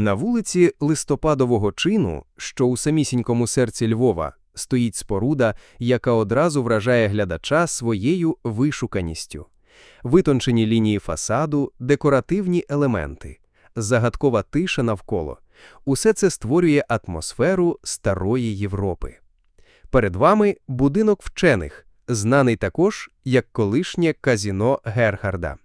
На вулиці Листопадового чину, що у самісінькому серці Львова, стоїть споруда, яка одразу вражає глядача своєю вишуканістю. Витончені лінії фасаду, декоративні елементи, загадкова тиша навколо – усе це створює атмосферу старої Європи. Перед вами будинок вчених, знаний також як колишнє казіно Герхарда.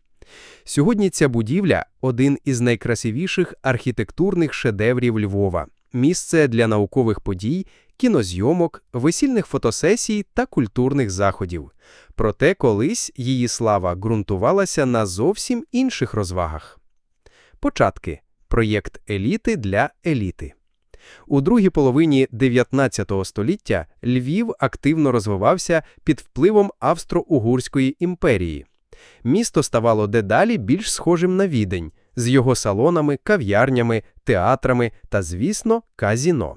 Сьогодні ця будівля – один із найкрасивіших архітектурних шедеврів Львова, місце для наукових подій, кінозйомок, весільних фотосесій та культурних заходів. Проте колись її слава ґрунтувалася на зовсім інших розвагах. Початки. Проєкт еліти для еліти. У другій половині 19 століття Львів активно розвивався під впливом Австро-Угурської імперії. Місто ставало дедалі більш схожим на відень, з його салонами, кав'ярнями, театрами та, звісно, казіно.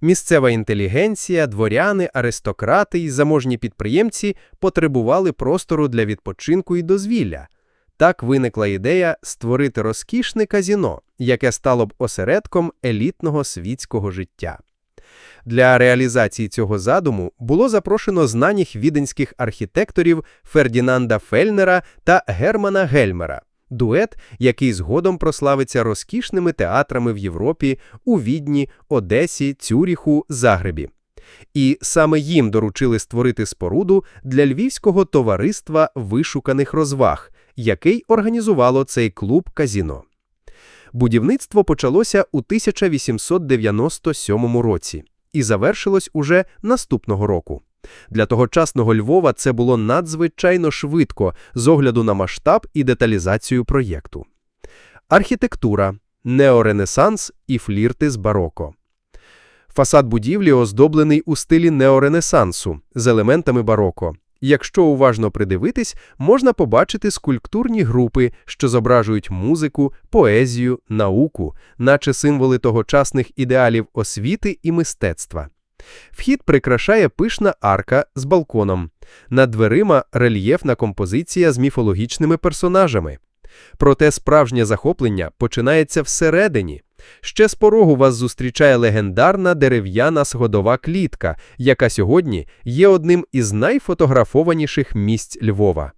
Місцева інтелігенція, дворяни, аристократи і заможні підприємці потребували простору для відпочинку і дозвілля. Так виникла ідея створити розкішне казіно, яке стало б осередком елітного світського життя. Для реалізації цього задуму було запрошено знаніх віденських архітекторів Фердінанда Фельнера та Германа Гельмера, дует, який згодом прославиться розкішними театрами в Європі у Відні, Одесі, Цюріху, Загребі. І саме їм доручили створити споруду для Львівського товариства вишуканих розваг, який організувало цей клуб казіно. Будівництво почалося у 1897 році і завершилось уже наступного року. Для тогочасного Львова це було надзвичайно швидко з огляду на масштаб і деталізацію проєкту. Архітектура, неоренесанс і флірти з бароко. Фасад будівлі оздоблений у стилі неоренесансу з елементами бароко. Якщо уважно придивитись, можна побачити скульптурні групи, що зображують музику, поезію, науку, наче символи тогочасних ідеалів освіти і мистецтва. Вхід прикрашає пишна арка з балконом. Над дверима рельєфна композиція з міфологічними персонажами. Проте справжнє захоплення починається всередині. Ще з порогу вас зустрічає легендарна дерев'яна сходова клітка, яка сьогодні є одним із найфотографованіших місць Львова.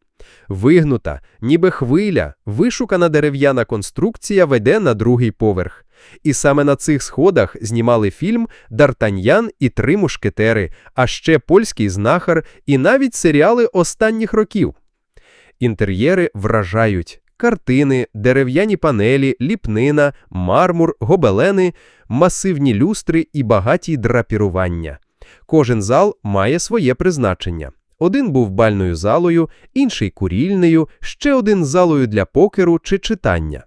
Вигнута, ніби хвиля, вишукана дерев'яна конструкція веде на другий поверх. І саме на цих сходах знімали фільм Дартаньян і три мушкетери, а ще польський знахар і навіть серіали останніх років. Інтер'єри вражають картини, дерев'яні панелі, ліпнина, мармур, гобелени, масивні люстри і багаті драпірування. Кожен зал має своє призначення. Один був бальною залою, інший курільнею, ще один залою для покеру чи читання.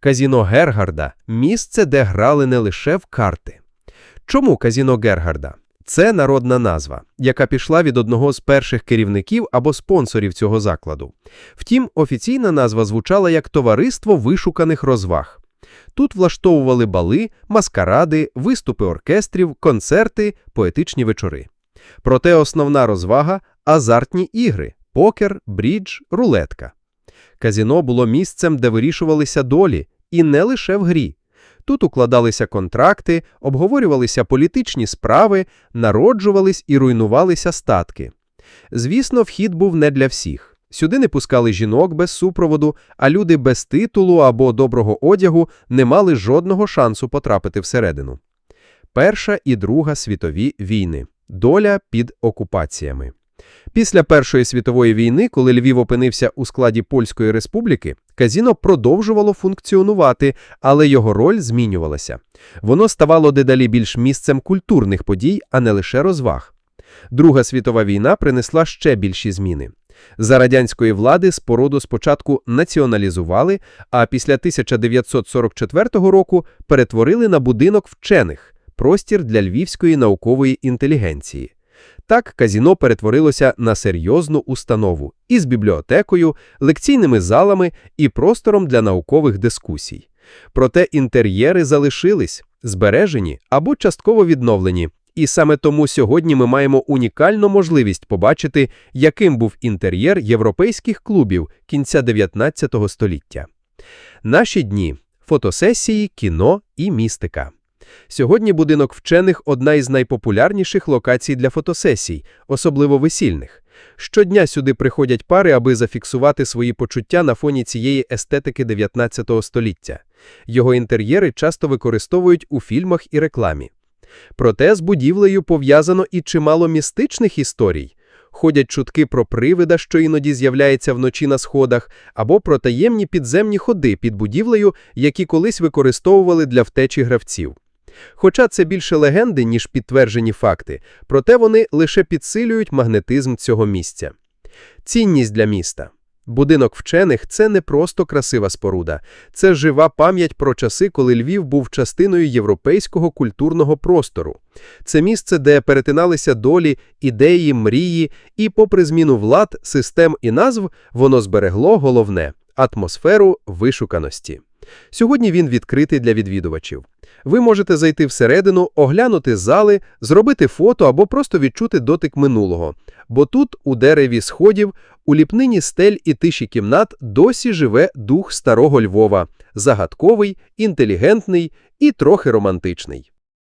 Казіно Гергарда місце, де грали не лише в карти. Чому казіно Гергарда? Це народна назва, яка пішла від одного з перших керівників або спонсорів цього закладу. Втім, офіційна назва звучала як Товариство вишуканих розваг. Тут влаштовували бали, маскаради, виступи оркестрів, концерти, поетичні вечори. Проте основна розвага азартні ігри покер, брідж, рулетка. Казіно було місцем, де вирішувалися долі, і не лише в грі. Тут укладалися контракти, обговорювалися політичні справи, народжувались і руйнувалися статки. Звісно, вхід був не для всіх. Сюди не пускали жінок без супроводу, а люди без титулу або доброго одягу не мали жодного шансу потрапити всередину. Перша і Друга світові війни. Доля під окупаціями. Після Першої світової війни, коли Львів опинився у складі Польської республіки, казіно продовжувало функціонувати, але його роль змінювалася. Воно ставало дедалі більш місцем культурних подій, а не лише розваг. Друга світова війна принесла ще більші зміни. За радянської влади споруду спочатку націоналізували, а після 1944 року перетворили на будинок вчених, простір для львівської наукової інтелігенції. Так казіно перетворилося на серйозну установу із бібліотекою, лекційними залами і простором для наукових дискусій. Проте інтер'єри залишились, збережені або частково відновлені, і саме тому сьогодні ми маємо унікальну можливість побачити, яким був інтер'єр європейських клубів кінця 19 століття. Наші дні фотосесії, кіно і містика. Сьогодні будинок вчених – одна із найпопулярніших локацій для фотосесій, особливо весільних. Щодня сюди приходять пари, аби зафіксувати свої почуття на фоні цієї естетики 19 століття. Його інтер'єри часто використовують у фільмах і рекламі. Проте з будівлею пов'язано і чимало містичних історій. Ходять чутки про привида, що іноді з'являється вночі на сходах, або про таємні підземні ходи під будівлею, які колись використовували для втечі гравців. Хоча це більше легенди, ніж підтверджені факти, проте вони лише підсилюють магнетизм цього місця. Цінність для міста. Будинок вчених – це не просто красива споруда. Це жива пам'ять про часи, коли Львів був частиною європейського культурного простору. Це місце, де перетиналися долі, ідеї, мрії, і попри зміну влад, систем і назв, воно зберегло головне – атмосферу вишуканості. Сьогодні він відкритий для відвідувачів. Ви можете зайти всередину, оглянути зали, зробити фото або просто відчути дотик минулого. Бо тут, у дереві сходів, у ліпнині стель і тиші кімнат досі живе дух старого Львова – загадковий, інтелігентний і трохи романтичний.